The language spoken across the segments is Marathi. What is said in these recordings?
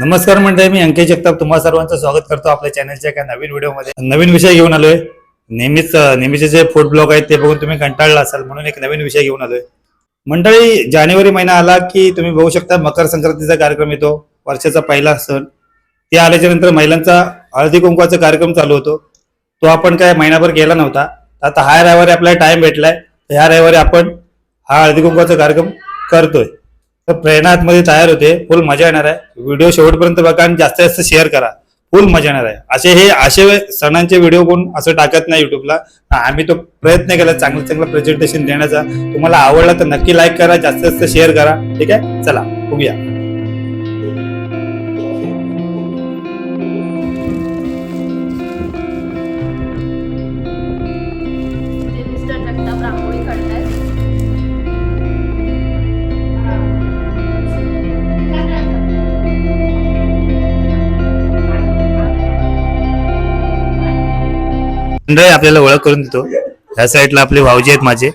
नमस्कार मंडळी मी अंकित जगताप. तुम्हा सर्वांचं स्वागत करतो आपल्या चॅनलच्या एका नवीन व्हिडिओमध्ये नवीन विषय घेऊन आलोय. नेहमीच नेहमीचे जे फूड ब्लॉग आहेत ते बघून तुम्ही कंटाळला असाल म्हणून एक नवीन विषय घेऊन आलोय. मंडळी जानेवारी महिना आला की तुम्ही बघू शकता मकर संक्रांतीचा कार्यक्रम येतो वर्षाचा पहिला सण. ते आल्याच्यानंतर महिलांचा हळदी कुंकवाचा कार्यक्रम चालू होतो. तो आपण काय महिनाभर गेला नव्हता. आता हा रविवारी आपल्याला टाइम भेटलाय. तर ह्या रविवारी आपण हा हळदी कुंकवाचा कार्यक्रम करतोय. तर प्रेरणा आतमध्ये तयार होते. फुल मजा येणार आहे. व्हिडिओ शेवटपर्यंत बघा आणि जास्तीत जास्त शेअर करा. फुल मजा येणार आहे. असे हे असे सणांचे व्हिडिओ कोण असं टाकत नाही युट्यूबला आम्ही तो प्रयत्न केला चांगलं चांगलं प्रेझेंटेशन देण्याचा. तुम्हाला आवडला तर नक्की लाईक करा जास्तीत जास्त शेअर करा. ठीक आहे? चला बघूया. मंडळी आपल्याला ओळख करून देतो. ह्या साईडला आपले भाऊजी आहेत माझे.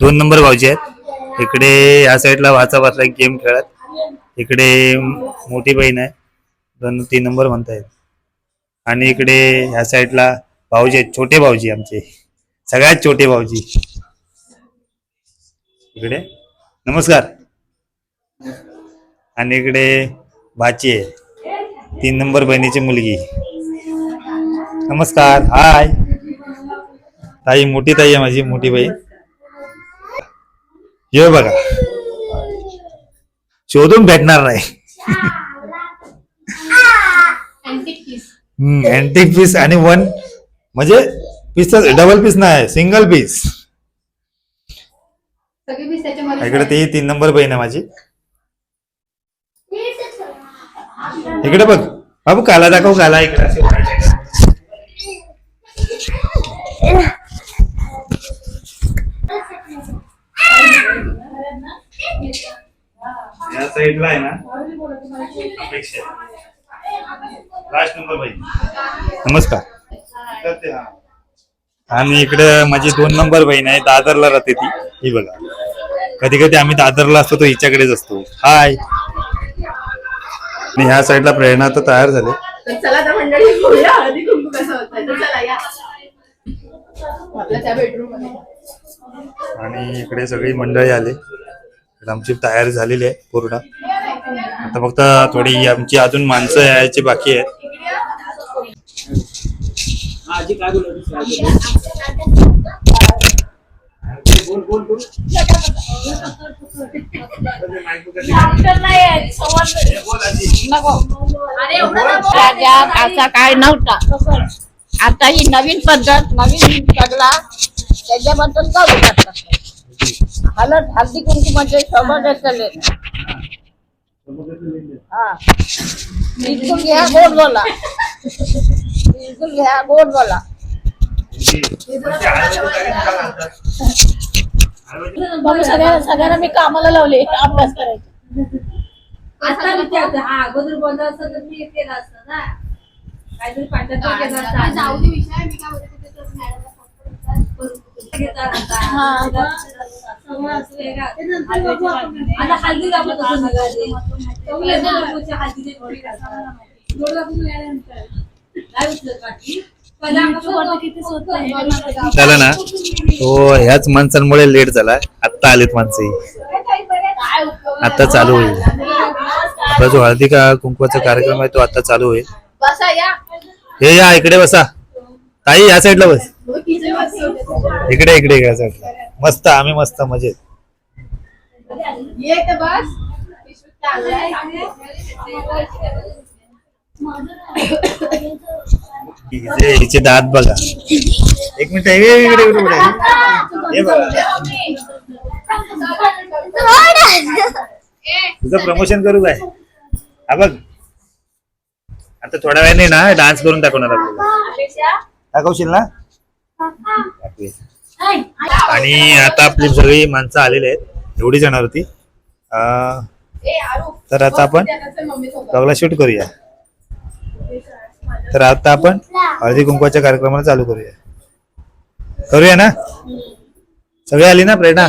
दोन नंबर भाऊजी आहेत. इकडे ह्या साईडला वाचा वाचला गेम खेळत. इकडे मोठी बहीण आहे. दोन तीन नंबर म्हणतायत. आणि इकडे ह्या साईडला भाऊजी आहेत. छोटे भाऊजी आमचे. सगळ्यात छोटे भाऊजी. इकडे. नमस्कार. आणि इकडे भाची आहे. तीन नंबर बहिणीची मुलगी. नमस्कार. हाय ताई मोठी ताई आहे माझी मोठी बाई. ये बघा. शोधून भेटणार नाही. अँटिक पीस आणि वन म्हणजे पीस डबल पीस नाही सिंगल पीस इकडे ती तीन नंबर बहीण आहे माझी. इकडे बघ. बाबू काला दाखव काला इकडे असे white आहे. या साईडला आहे ना? लास्ट नंबर बहीण नमस्कार. हा. आणि इकडे माझी दोन नंबर बहीण आहे दादरला राहते ती. ही बघा. कधी कधी आम्ही दादरला असतो तो हिच्याकडेच असतो. हाय आणि ह्या साईडला प्रेरणा तर तयार झाले. आणि इकडे सगळी मंडळी आले. आमची तयारी झालेली आहे पूर्ण. आता फक्त थोडी आमची अजून माणसं यायची बाकी आहेत. राज्यात असा काय नव्हता. आता ही नवीन पद्धत नवीन सगळा त्याच्याबद्दल चालू शकतात हलत हल्दी कुंकू म्हणजे सोबत असले हा. बिलकुल घ्या गोड बोला. बिलकुल घ्या गोड बोला. मग सगळ्या सगळ्यांना मी कामाला लावले अभ्यास करायचा. आता विचारते हा अगोदर बोलत असतं तर मी केलं असतं ना. काहीतरी पाठांतर केलं असतं. जाऊ दे विषय मी काय बोलते ते तर आता. हा. हल्दी दाखवत झाला ना. तो ह्याच माणसांमुळे लेट झाला आत्ता आलेत माणसं. आता चालू होईल. आपला जो हळदी का कुंकवाचा कार्यक्रम आहे तो आता चालू होईल. हे या इकडे बसा. ताई या साईडला बस. इकडे इकडे साईडला मस्त आम्ही मस्त मजेत. हिचे हिचे दात बघा. एक मिनिट हे इकडे इकडे इकडे. हे बघा. तुझं प्रमोशन करू काय? हा बघ. आता थोड्या वेळाने ना डान्स करून दाखवणार आपल्याला. दाखवशील ना. आणि आता आपली सगळी माणसं आलेली आहेत. एवढी जाणार होती तर आता आपण त्यानंतर ब्लॉगला शूट करूया. तर आता आपण हळदी कुंकवाच्या कार्यक्रमाला चालू करूया. करूया ना? सगळी आली ना प्रेरणा?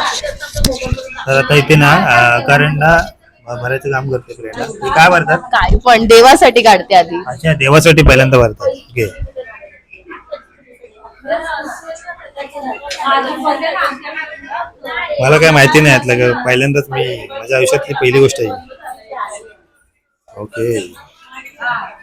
तर आता इथे ना ना भरायचं काम करते हे काय भरतात? काय पण देवासाठी काढते आधी. अच्छा देवासाठी पहिल्यांदा भरतात. ओके मला काय माहिती नाही यातलं पहिल्यांदाच मी माझ्या आयुष्यातली पहिली गोष्ट आहे ओके. Thank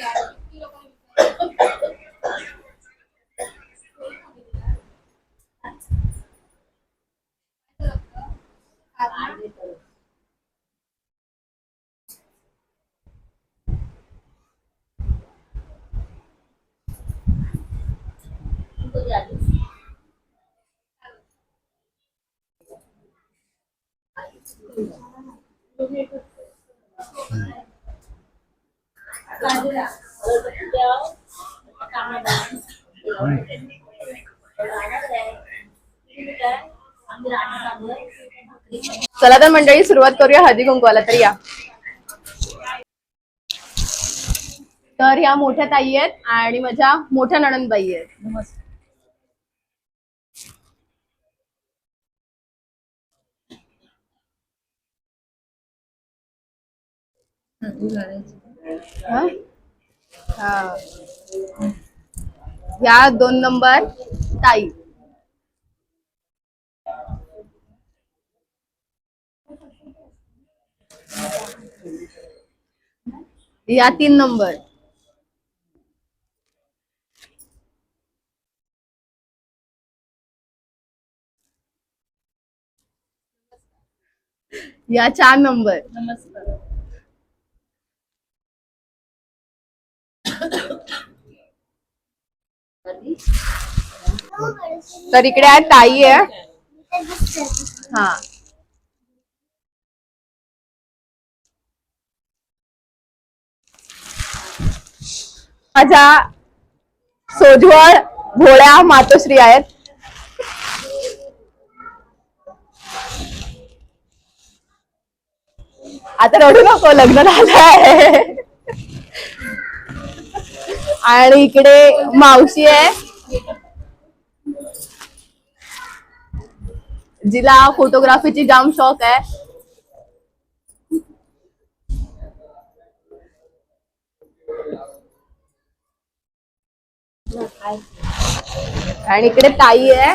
you. चला तर मंडळी सुरुवात करूया हळदी कुंकवाला तर या. तर ह्या मोठ्या ताई आहेत आणि माझ्या मोठ्या नणंदबाई आहेत. हा? हा. या दोन नंबर ताई. या तीन नंबर. या चार नंबर. तर इकडे आहे ताई आहे. हा. माझ्या सोजवळ भोळ्या मातोश्री आहेत. आता रडू नको लग्न झालं आहे आणि इकडे मावशी आहे. जिला फोटोग्राफीची जाम शौक आहे. आणि इकडे ताई आहे.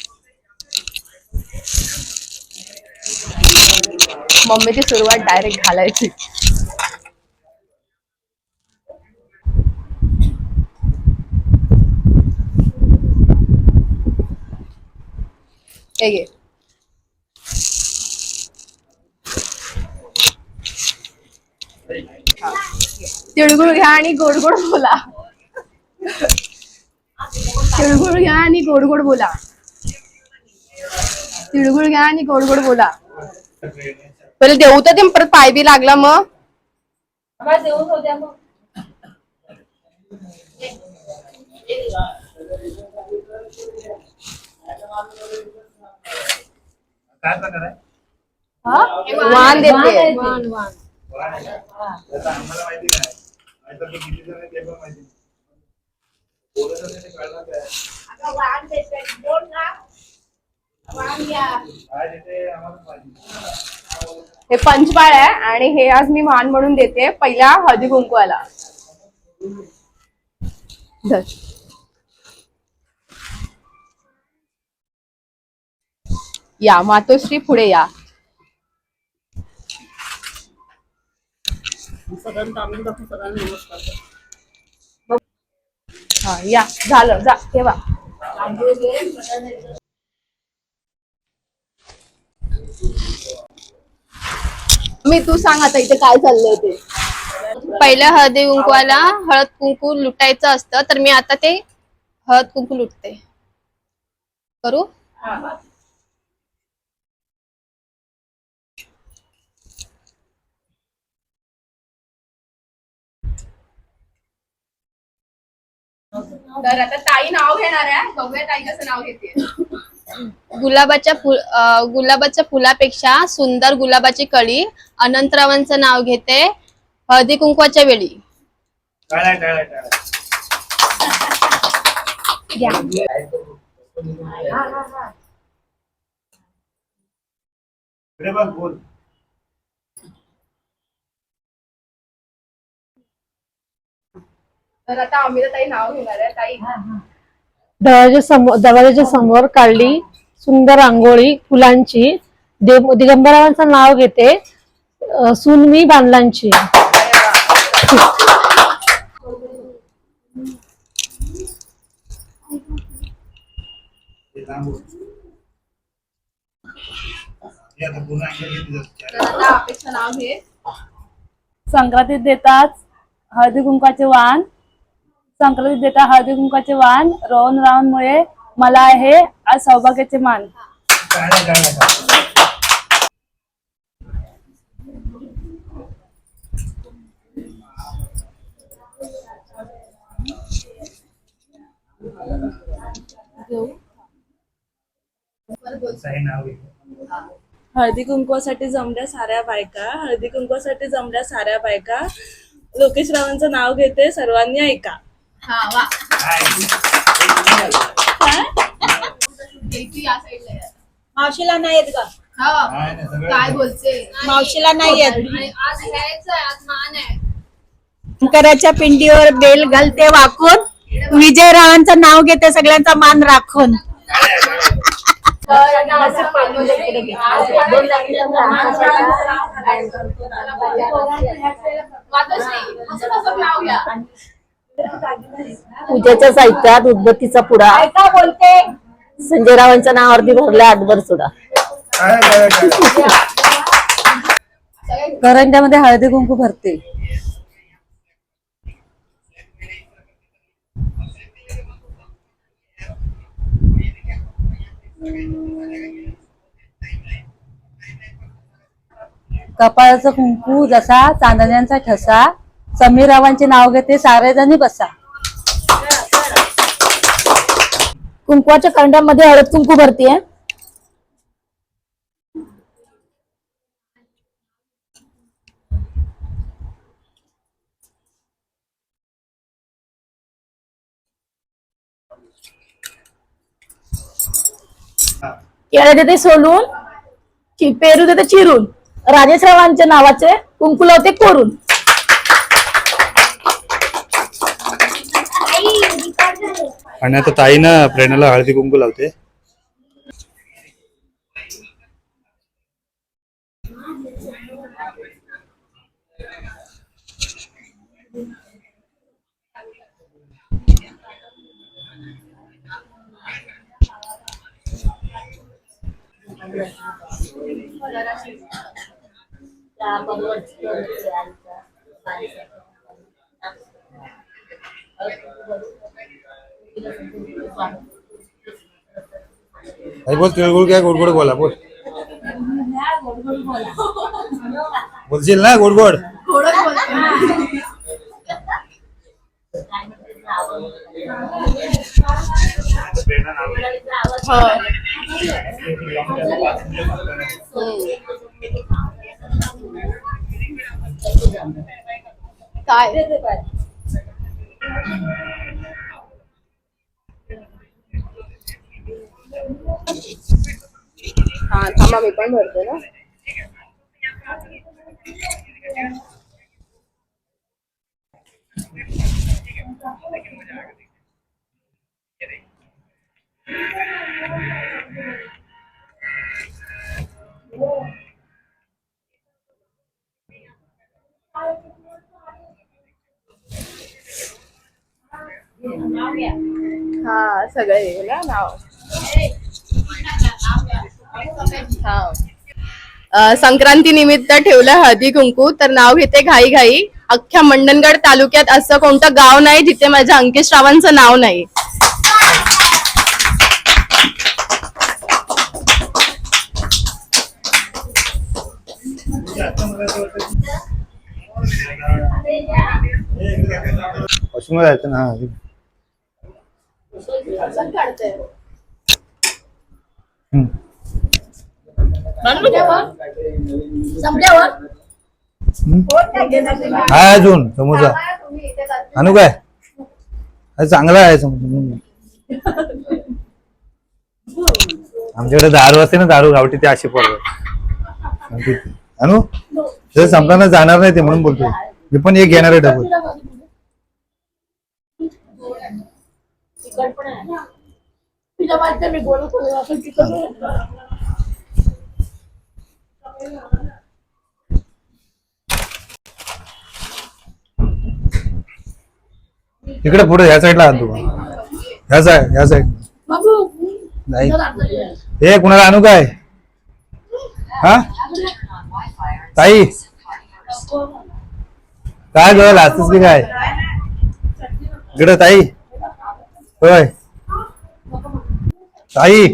मम्मीची सुरुवात डायरेक्ट घालायची. हे तिळगुळ घ्या आणि गोड गोड बोला. तिळगुळ घ्या आणि गोड गोड बोला. तिळगुळ घ्या आणि गोड गोड बोला. पहिले देऊ तर ते परत पाय बी लागला मग. काय प्रकार आहे? हा? वाण देते. वाण वाण आम्हाला माहिती नाही. नाहीतर मी किती जण आहे ते पण माहिती नाही. बोलत असेल ते कळणार काय? काय देते. आम्हाला माहिती. हे पंचपाळ आहे आणि हे आज मी मान म्हणून देते पहिल्या हळदी कुंकवाला. या मातोश्री पुढे या. हा या झालं जा ठेवा. मी तू सांग आता इथे काय चाललंय ते. पहिल्या हळदी कुंकवाला हळद कुंकू लुटायचं असतं तर मी आता ते हळद कुंकू लुटते. करू? तर आता ताई नाव घेणार आहे. बघूया ताई कसं नाव घेते. गुलाबाच्या फुल गुलाबाच्या फुलापेक्षा सुंदर गुलाबाची कळी अनंतरावांचं नाव घेते हळदी कुंकवाच्या वेळी टाळ्या, टाळ्या, टाळ्या. इकडे बघ, बोल. तर आता आम्ही ताई नाव घेणार आहे ताई दरवाजा समोर दरवाजाच्या समोर काढली सुंदर रांगोळी फुलांची. देव दिगंबरावांचं नाव घेते अं, सून मी बांधलांची संक्रांतीत देतात हळदी कुंकाचे वाण. संक्रांती देता हळदी कुंकाचे वाण रोहन रावणमुळे मला आहे आज सौभाग्याचे मान. हळदी कुंकवासाठी जमल्या साऱ्या बायका हळदी कुंकवासाठी जमल्या साऱ्या बायका. लोकेश रावांचं नाव घेते सर्वांनी ऐका. हा वा. काय? इथे या साईडला या. मावशीला नाही येत का हा काय बोलते? मावशीला नाही येत. आज घ्यायचं आज मान आहे. शंकराच्या पिंडीवर बेल घालते वाकून. विजयरावांचं नाव घेते सगळ्यांचा मान राखून. असं कसं नाव घ्या? पूजेच्या साहित्यात उदबत्तीचा पुडा. का बोलते. संजय रावांच्या नावावरती भरला आठभर सुडा. टाळ्या, टाळ्या, टाळ्या. करंजामध्ये हळदी कुंकू भरते. कपाळाचं कुंकू जसा चांदण्यांचा ठसा समीरावांचे नाव घेते सारेजणी बसा. कुंकवाच्या करंड्यामध्ये हळद कुंकू भरतीये. केळं देते सोलून पेरू देते चिरून. राजेशरावांच्या नावाचे कुंकू लावते कोरून. आणि आता ताईनं प्रेरणाला हळदी कुंकू लावते. आई बोल तिळगुळ काय गोड गोड बोला बोल. बोलशील ना गोड गोड थोडं बोलते काय? हा थांबा मी पण भरते ना हा सगळे ना नाव हा अ, संक्रांती निमित्त ठेवलं हळदी कुंकू तर नाव घेते घाई घाई. अख्ख्या मंडणगड तालुक्यात असं कोणतं गाव नाही जिथे माझ्या अंकित रावांचं नाव नाही. ना हा. हाय अजून समोसा आणू काय? अरे चांगला आहे समोसा. आमच्याकडे दारू असते ना दारू गावठी ते अशी पडतात आणू जर संपताना जाणार नाही ते म्हणून बोलतोय. मी पण एक घेणार आहे डबल इकडे पुढे ह्या साईडला आण तू ह्या साईड ह्या साईड नाही. हे कुणाला आणू काय? हा? ताई. काय ग लाचतेस की काय? इकडे ताई. होय. ताई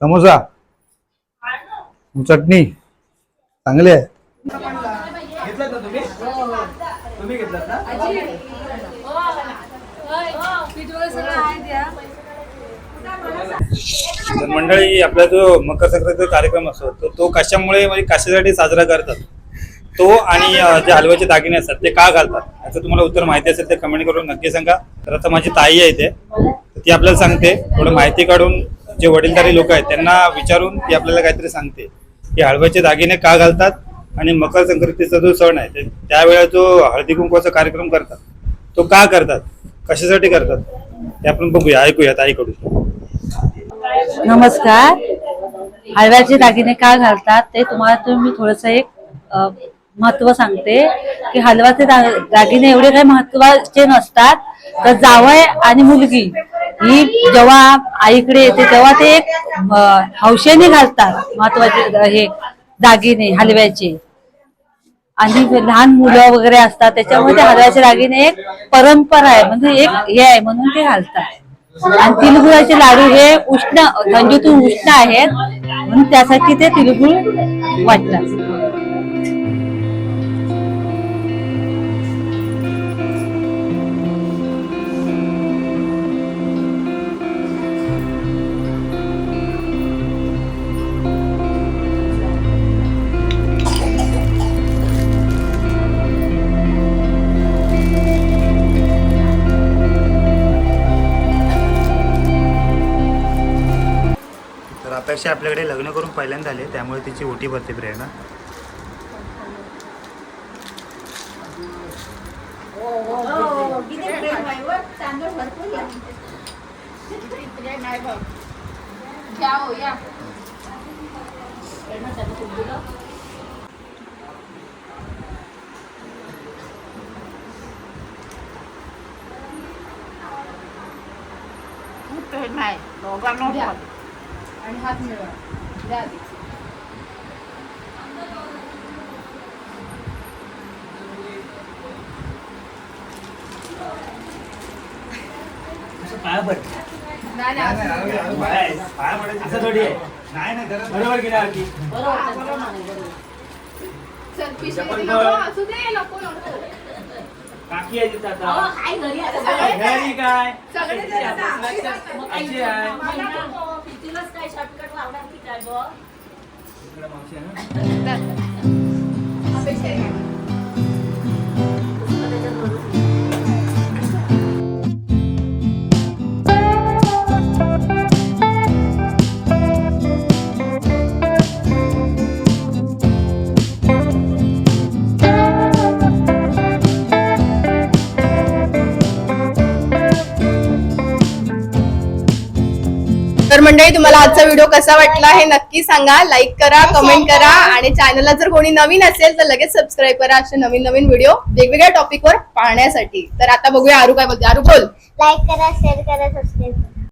समोसा. चटणी. चांगले आहे. तर मंडळी आपला जो मकर संक्रांतीचा कार्यक्रम असतो तो तो कशामुळे म्हणजे कशासाठी साजरा करतात? तो आणि जे हलव्याचे दागिने असतात ते का घालतात? याचं तुम्हाला उत्तर माहिती असेल ते कमेंट करून नक्की सांगा. तर आता माझी ताई आहे ते ती आपल्याला सांगते. थोडं माहिती काढून जे वडीलधारी लोक आहेत त्यांना विचारून ती आपल्याला काहीतरी सांगते. की हळव्याचे दागिने का घालतात आणि मकर संक्रांतीचा जो सण आहे ते त्यावेळेला जो हळदी कुंकवाचा कार्यक्रम करतात तो का करतात? कशासाठी करतात? ते आपण बघूया ऐकूया ताईकडून नमस्कार. हळव्याचे दागिने का घालतात ते तुम्हाला तुम्ही थोडस एक महत्त्व सांगते की हलवाचे दागिने एवढे काही महत्त्वाचे नसतात तर जावय आणि मुलगी ही जेव्हा आईकडे येते तेव्हा ते एक हौशेने घालतात महत्त्वाचे हे दागिने हलव्याचे. आणि लहान मुलं वगैरे असतात त्याच्यामुळे ते हलव्याचे दागिने एक परंपरा आहे म्हणजे एक हे आहे म्हणून ते घालतात. आणि तिलगुळाचे लाडू हे उष्ण थंडीतून उष्ण आहेत म्हणून त्यासाठी ते तिलगुळ वाटतात. अपेक्षा आपल्याकडे लग्न करून पहिल्यांदा आले त्यामुळे तिची ओटी भरते प्रेरणा हो दोघांना द्या. पण. आणि हात मिळवा. द्या आधी. नाही, नाही, चल, पिशवी नको, असू दे, नको, नको. सगळे सगळे जण आता. अपेक्षा मंडळी तुम्हाला आजचा व्हिडिओ कसा वाटला हे नक्की सांगा. लाईक करा कमेंट करा आणि चॅनलला जर कोणी नवीन असेल तर लगेच सबस्क्राईब करा असे नवीन नवीन व्हिडिओ वेगवेगळ्या टॉपिकवर पाहण्यासाठी. तर आता बघूया आरू काय बोलते. आरू बोल. लाईक करा शेअर करा सबस्क्राईब करा.